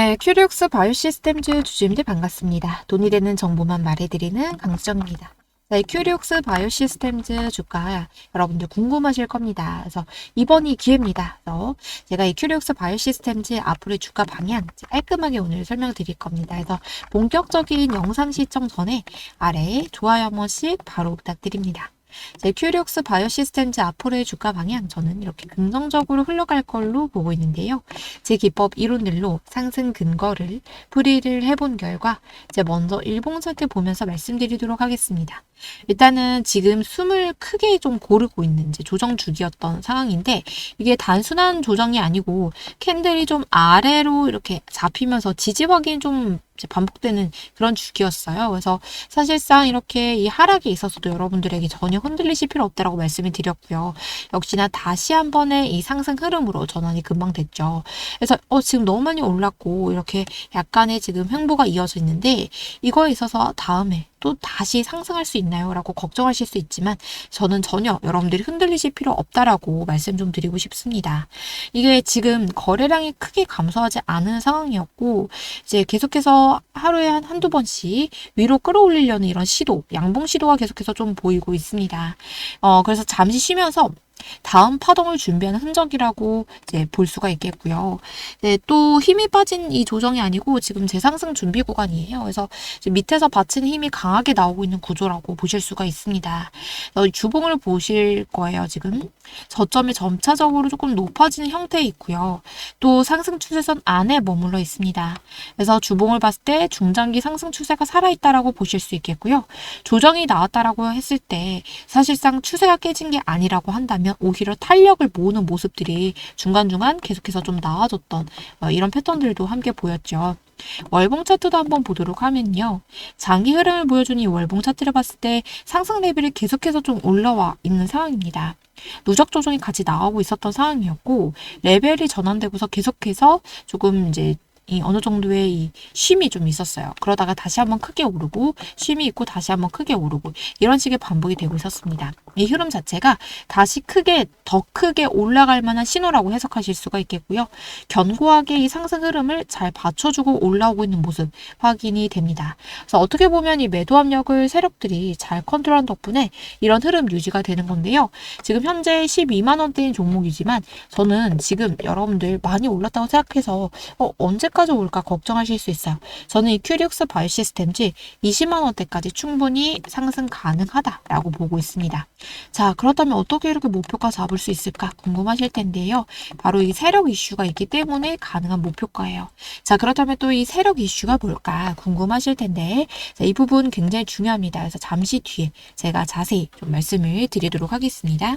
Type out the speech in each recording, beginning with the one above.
네, 큐리옥스 바이오시스템즈 주주님들 반갑습니다. 돈이 되는 정보만 말해드리는 강수정입니다. 네, 큐리옥스 바이오시스템즈 주가 여러분들 궁금하실 겁니다. 그래서 이번이 기회입니다. 그래서 제가 이 큐리옥스 바이오시스템즈 앞으로의 주가 방향 깔끔하게 오늘 설명드릴 겁니다. 그래서 본격적인 영상 시청 전에 아래에 좋아요 한 번씩 바로 부탁드립니다. 제 큐리옥스 바이오 시스템즈 앞으로의 주가 방향 저는 이렇게 긍정적으로 흘러갈 걸로 보고 있는데요. 제 기법 이론들로 상승 근거를 풀이를 해본 결과 이제 먼저 일봉 차트 보면서 말씀드리도록 하겠습니다. 일단은 지금 숨을 크게 좀 고르고 있는 이제 조정 주기였던 상황인데 이게 단순한 조정이 아니고 캔들이 좀 아래로 이렇게 잡히면서 지지 확인 좀 반복되는 그런 주기였어요. 그래서 사실상 이렇게 이 하락에 있어서도 여러분들에게 전혀 흔들리실 필요 없다라고 말씀을 드렸고요. 역시나 다시 한 번의 이 상승 흐름으로 전환이 금방 됐죠. 그래서 어 지금 너무 많이 올랐고 이렇게 약간의 지금 횡보가 이어져 있는데 이거에 있어서 다음에 또 다시 상승할 수 있나요? 라고 걱정하실 수 있지만 저는 전혀 여러분들이 흔들리실 필요 없다라고 말씀 좀 드리고 싶습니다. 이게 지금 거래량이 크게 감소하지 않은 상황이었고 이제 계속해서 하루에 한 한두 번씩 위로 끌어올리려는 이런 시도, 양봉 시도가 계속해서 좀 보이고 있습니다. 어, 그래서 잠시 쉬면서 다음 파동을 준비하는 흔적이라고 이제 볼 수가 있겠고요. 네, 또 힘이 빠진 이 조정이 아니고 지금 재상승 준비 구간이에요. 그래서 밑에서 받치는 힘이 강하게 나오고 있는 구조라고 보실 수가 있습니다. 어, 주봉을 보실 거예요, 지금. 저점이 점차적으로 조금 높아지는 형태에 있고요. 또 상승 추세선 안에 머물러 있습니다. 그래서 주봉을 봤을 때 중장기 상승 추세가 살아있다라고 보실 수 있겠고요. 조정이 나왔다라고 했을 때 사실상 추세가 깨진 게 아니라고 한다면 보면 오히려 탄력을 모으는 모습들이 중간중간 계속해서 좀 나와줬던 어, 이런 패턴들도 함께 보였죠. 월봉 차트도 한번 보도록 하면요. 장기 흐름을 보여주는 이 월봉 차트를 봤을 때 상승 레벨이 계속해서 좀 올라와 있는 상황입니다. 누적 조정이 같이 나오고 있었던 상황이었고 레벨이 전환되고서 계속해서 조금 이제 이 어느 정도의 이 쉼이 좀 있었어요. 그러다가 다시 한번 크게 오르고 쉼이 있고 다시 한번 크게 오르고 이런 식의 반복이 되고 있었습니다. 이 흐름 자체가 다시 크게 더 크게 올라갈 만한 신호라고 해석하실 수가 있겠고요. 견고하게 이 상승 흐름을 잘 받쳐주고 올라오고 있는 모습 확인이 됩니다. 그래서 어떻게 보면 이 매도 압력을 세력들이 잘 컨트롤한 덕분에 이런 흐름 유지가 되는 건데요. 지금 현재 12만 원대인 종목이지만 저는 지금 여러분들 많이 올랐다고 생각해서 어, 언제까지 언제까지 올까 걱정하실 수 있어요. 저는 이 큐리옥스 바이오시스템즈 20만 원대까지 충분히 상승 가능하다라고 보고 있습니다. 자, 그렇다면 어떻게 이렇게 목표가 잡을 수 있을까 궁금하실 텐데요. 바로 이 세력 이슈가 있기 때문에 가능한 목표가예요. 자, 그렇다면 또 이 세력 이슈가 뭘까 궁금하실 텐데 자, 이 부분 굉장히 중요합니다. 그래서 잠시 뒤에 제가 자세히 좀 말씀을 드리도록 하겠습니다.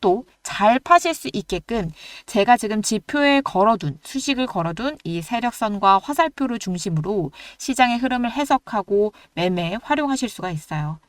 또 잘 파실 수 있게끔 제가 지금 지표에 걸어둔 수식을 걸어둔 이 세력선과 화살표를 중심으로 시장의 흐름을 해석하고 매매에 활용하실 수가 있어요.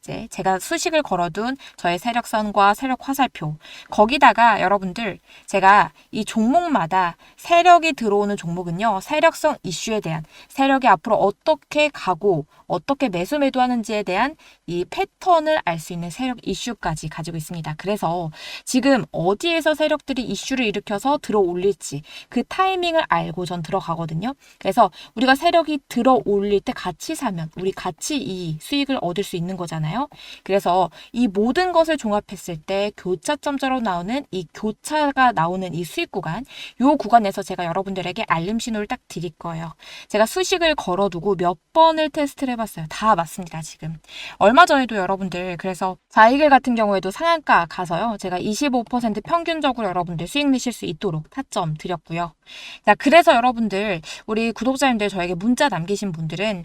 이제 제가 수식을 걸어둔 저의 세력선과 세력 화살표. 거기다가 여러분들 제가 이 종목마다 세력이 들어오는 종목은요 세력성 이슈에 대한 세력이 앞으로 어떻게 가고 어떻게 매수 매도하는지에 대한 이 패턴을 알 수 있는 세력 이슈까지 가지고 있습니다. 그래서 지금 어디에서 세력들이 이슈를 일으켜서 들어올릴지 그 타이밍을 알고 전 들어가거든요. 그래서 우리가 세력이 들어올릴 때 같이 사면 우리 같이 이 수익을 얻을 수 있는 거잖아요. 그래서 이 모든 것을 종합했을 때 교차점처럼 나오는 이 교차가 나오는 이 수익 구간, 요 구간에서 제가 여러분들에게 알림 신호를 딱 드릴 거예요. 제가 수식을 걸어두고 몇 번을 테스트를 해봤어요. 다 맞습니다, 지금. 얼마 전에도 여러분들, 그래서 자이글 같은 경우에도 상한가 가서요. 제가 25% 평균적으로 여러분들 수익 내실 수 있도록 타점 드렸고요. 자, 그래서 여러분들, 우리 구독자님들 저에게 문자 남기신 분들은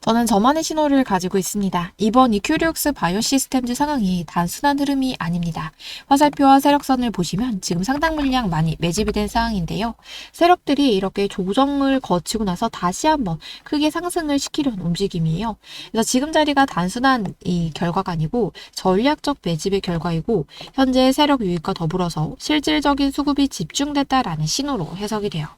저는 저만의 신호를 가지고 있습니다. 이번 이큐리옥스 바이오 시스템즈 상황이 단순한 흐름이 아닙니다. 화살표와 세력선을 보시면 지금 상당 물량 많이 매집이 된 상황인데요. 세력들이 이렇게 조정을 거치고 나서 다시 한번 크게 상승을 시키려는 움직임이에요. 그래서 지금 자리가 단순한 이 결과가 아니고 전략적 매집의 결과이고 현재 세력 유입과 더불어서 실질적인 수급이 집중됐다라는 신호로 해석이 돼요.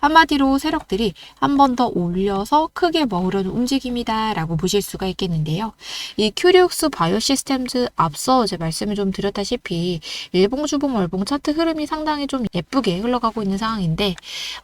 한마디로 세력들이 한 번 더 올려서 크게 먹으려는 움직임이다라고 보실 수가 있겠는데요. 이 큐리옥스 바이오 시스템즈 앞서 이제 말씀을 좀 드렸다시피 일봉, 주봉, 월봉 차트 흐름이 상당히 좀 예쁘게 흘러가고 있는 상황인데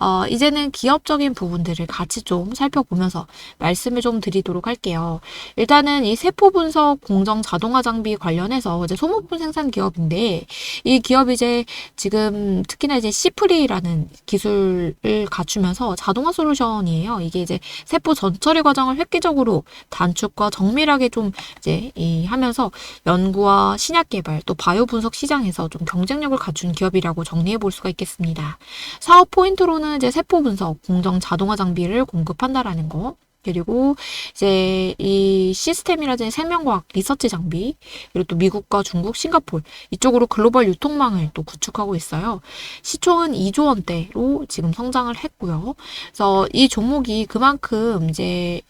어, 이제는 기업적인 부분들을 같이 좀 살펴보면서 말씀을 좀 드리도록 할게요. 일단은 이 세포 분석 공정 자동화 장비 관련해서 이제 소모품 생산 기업인데 이 기업이 이제 지금 특히나 이제 시프리라는 기술 을 갖추면서 자동화 솔루션이에요. 이게 이제 세포 전처리 과정을 획기적으로 단축과 정밀하게 좀 이제 이 하면서 연구와 신약 개발 또 바이오 분석 시장에서 좀 경쟁력을 갖춘 기업이라고 정리해 볼 수가 있겠습니다. 사업 포인트로는 이제 세포 분석, 공정 자동화 장비를 공급한다라는 거. 그리고 이제 이 시스템이라든지 생명과학 리서치 장비 그리고 또 미국과 중국, 싱가폴 이쪽으로 글로벌 유통망을 또 구축하고 있어요. 시총은 2조 원대로 지금 성장을 했고요. 그래서 이 종목이 그만큼 이제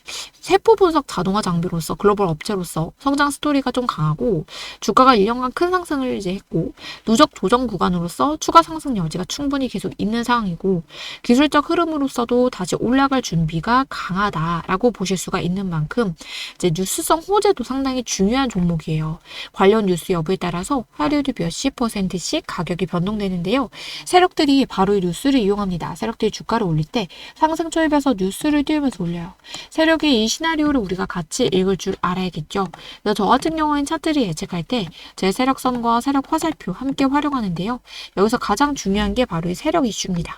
세포 분석 자동화 장비로서 글로벌 업체로서 성장 스토리가 좀 강하고 주가가 1년간 큰 상승을 이제 했고 누적 조정 구간으로서 추가 상승 여지가 충분히 계속 있는 상황이고 기술적 흐름으로서도 다시 올라갈 준비가 강하다. 라고 보실 수가 있는 만큼 이제 뉴스성 호재도 상당히 중요한 종목이에요. 관련 뉴스 여부에 따라서 하루에도 몇십 퍼센트씩 가격이 변동되는데요. 세력들이 바로 이 뉴스를 이용합니다. 세력들이 주가를 올릴 때 상승 초입에서 뉴스를 띄우면서 올려요. 세력의 이 시나리오를 우리가 같이 읽을 줄 알아야겠죠. 저 같은 경우엔 차트를 예측할 때 제 세력선과 세력 화살표 함께 활용하는데요. 여기서 가장 중요한 게 바로 이 세력 이슈입니다.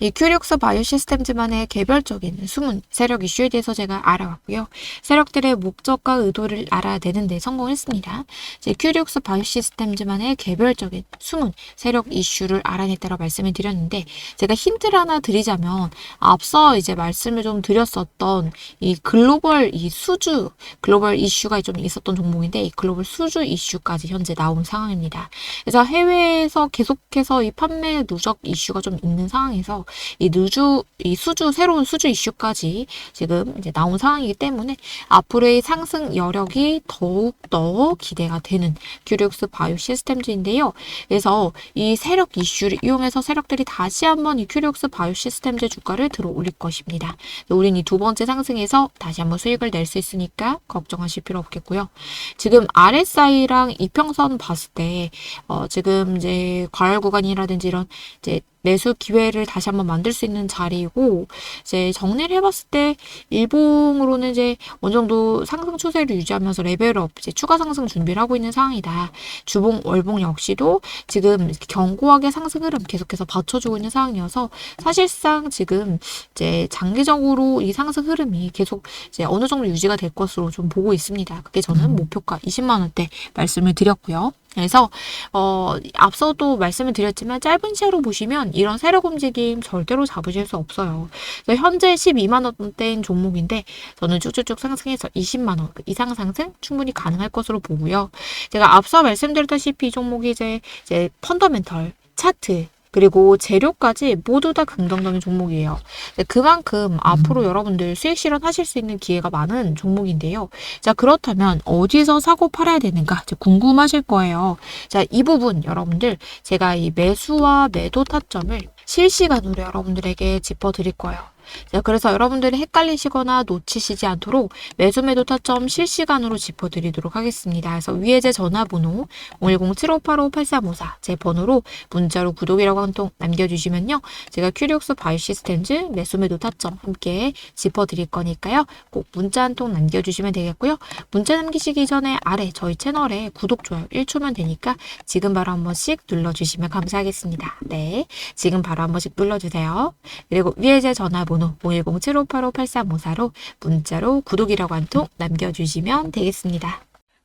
이 큐리옥스 바이오 시스템즈만의 개별적인 숨은 세력 이슈에 대해 대해서 제가 알아봤고요. 세력들의 목적과 의도를 알아내는 데 성공했습니다. 이제 큐리옥스 바이오시스템즈만의 개별적인 숨은 세력 이슈를 알아냈다고 말씀을 드렸는데 제가 힌트를 하나 드리자면 앞서 이제 말씀을 좀 드렸었던 이 글로벌 이 수주 글로벌 이슈가 좀 있었던 종목인데 이 글로벌 수주 이슈까지 현재 나온 상황입니다. 그래서 해외에서 계속해서 이 판매 누적 이슈가 좀 있는 상황에서 이 누주 이 수주 새로운 수주 이슈까지 지금 이제 나온 상황이기 때문에 앞으로의 상승 여력이 더욱 더 기대가 되는 큐리옥스 바이오 시스템즈인데요. 그래서 이 세력 이슈를 이용해서 세력들이 다시 한번 이 큐리옥스 바이오 시스템즈 주가를 들어 올릴 것입니다. 우린 이 두 번째 상승에서 다시 한번 수익을 낼 수 있으니까 걱정하실 필요 없겠고요. 지금 RSI랑 이평선 봤을 때 어, 지금 이제 과열 구간이라든지 이런 이제 매수 기회를 다시 한번 만들 수 있는 자리이고 이제 정리를 해봤을 때 일봉으로는 이제 어느 정도 상승 추세를 유지하면서 레벨업 이제 추가 상승 준비를 하고 있는 상황이다. 주봉 월봉 역시도 지금 견고하게 상승 흐름 계속해서 받쳐주고 있는 상황이어서 사실상 지금 이제 장기적으로 이 상승 흐름이 계속 이제 어느 정도 유지가 될 것으로 좀 보고 있습니다. 그게 저는 목표가 20만 원대 말씀을 드렸고요. 그래서 어 앞서도 말씀을 드렸지만 짧은 시야로 보시면 이런 세력 움직임 절대로 잡으실 수 없어요. 현재 12만 원대인 종목인데 저는 쭉쭉쭉 상승해서 20만 원 이상 상승 충분히 가능할 것으로 보고요. 제가 앞서 말씀드렸다시피 이 종목이 이제 이제 펀더멘털 차트 그리고 재료까지 모두 다 긍정적인 종목이에요. 네, 그만큼 앞으로 여러분들 수익 실현하실 수 있는 기회가 많은 종목인데요. 자, 그렇다면 어디서 사고 팔아야 되는가? 궁금하실 거예요. 자, 이 부분 여러분들 제가 이 매수와 매도 타점을 실시간으로 여러분들에게 짚어드릴 거예요. 자, 그래서 여러분들이 헷갈리시거나 놓치시지 않도록 매수 매도 타점 실시간으로 짚어드리도록 하겠습니다. 그래서 위에 제 전화번호 010-7585-8354 제 번호로 문자로 구독이라고 한 통 남겨주시면요. 제가 큐리옥스 바이오 시스템즈 매수 매도 타점 함께 짚어드릴 거니까요. 꼭 문자 한 통 남겨주시면 되겠고요. 문자 남기시기 전에 아래 저희 채널에 구독, 좋아요 1초면 되니까 지금 바로 한 번씩 눌러주시면 감사하겠습니다. 네, 지금 바로 한 번씩 눌러주세요. 그리고 위에 제 전화번호 010-7585-8354로 문자로 구독이라고 한 통 남겨주시면 되겠습니다.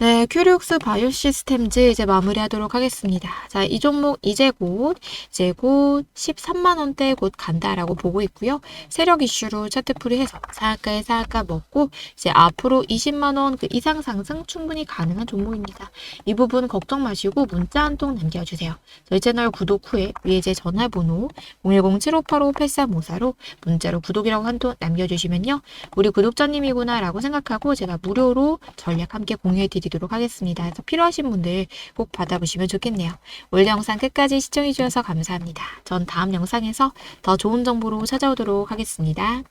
네, 큐리옥스 바이오 시스템즈 이제 마무리하도록 하겠습니다. 자, 이 종목 이제 곧 이제 곧 13만 원대 곧 간다라고 보고 있고요. 세력 이슈로 차트 풀이 해서 상한가에 상한가 먹고 이제 앞으로 20만 원 그 이상 상승 충분히 가능한 종목입니다. 이 부분 걱정 마시고 문자 한 통 남겨주세요. 저희 채널 구독 후에 위에 제 전화번호 010-7585-8354로 문자로 구독이라고 한 통 남겨주시면요. 우리 구독자님이구나라고 생각하고 제가 무료로 전략 함께 공유해 드리도록 하겠습니다. 그래서 필요하신 분들 꼭 받아보시면 좋겠네요. 오늘 영상 끝까지 시청해주셔서 감사합니다. 전 다음 영상에서 더 좋은 정보로 찾아오도록 하겠습니다.